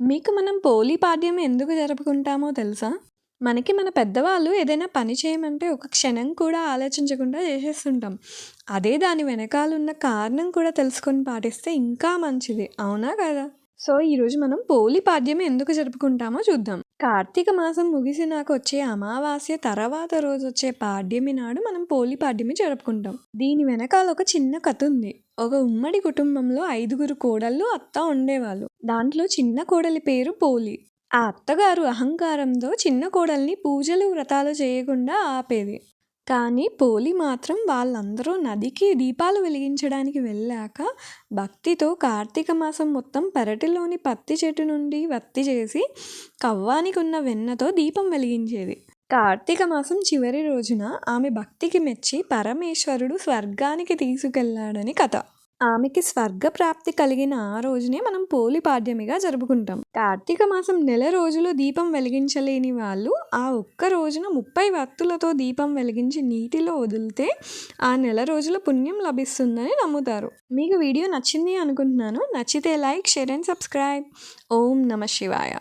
మీకు మనం పోలీ పాడ్యం ఎందుకు జరుపుకుంటామో తెలుసా? మనకి మన పెద్దవాళ్ళు ఏదైనా పని చేయమంటే ఒక క్షణం కూడా ఆలోచించకుండా చేసేస్తుంటాం. అదే దాని వెనకాలున్న కారణం కూడా తెలుసుకొని పాటిస్తే ఇంకా మంచిది. అవునా కదా? సో, ఈరోజు మనం పోలి పాడ్యం ఎందుకు జరుపుకుంటామో చూద్దాం. కార్తీక మాసం ముగిసినాక వచ్చే అమావాస్య తర్వాత రోజు వచ్చే పాడ్యమి నాడు మనం పోలి పాడ్యమి జరుపుకుంటాం. దీని వెనకాల ఒక చిన్న కథ ఉంది. ఒక ఉమ్మడి కుటుంబంలో ఐదుగురు కోడళ్ళు, అత్త ఉండేవాళ్ళు. దాంట్లో చిన్న కోడలి పేరు పోలి. ఆ అత్తగారు అహంకారంతో చిన్న కోడల్ని పూజలు, వ్రతాలు చేయకుండా ఆపేది. కానీ పోలి మాత్రం వాళ్ళందరూ నదికి దీపాలు వెలిగించడానికి వెళ్ళాక భక్తితో కార్తీక మాసం మొత్తం పెరటిలోని పత్తి చెట్టు నుండి వత్తి చేసి కవ్వానికి ఉన్న వెన్నతో దీపం వెలిగించేది. కార్తీక మాసం చివరి రోజున ఆమె భక్తికి మెచ్చి పరమేశ్వరుడు స్వర్గానికి తీసుకెళ్ళాడని కథ. ఆమెకి స్వర్గ ప్రాప్తి కలిగిన ఆ రోజునే మనం పోలి పాడ్యమిగా జరుపుకుంటాం. కార్తీక మాసం నెల రోజులు దీపం వెలిగించలేని వాళ్ళు ఆ ఒక్క రోజున ముప్పై వత్తులతో దీపం వెలిగించి నీటిలో వదిలితే ఆ నెల రోజుల పుణ్యం లభిస్తుందని నమ్ముతారు. మీకు వీడియో నచ్చింది అనుకుంటున్నాను. నచ్చితే లైక్, షేర్ అండ్ సబ్స్క్రైబ్. ఓం నమ శివాయ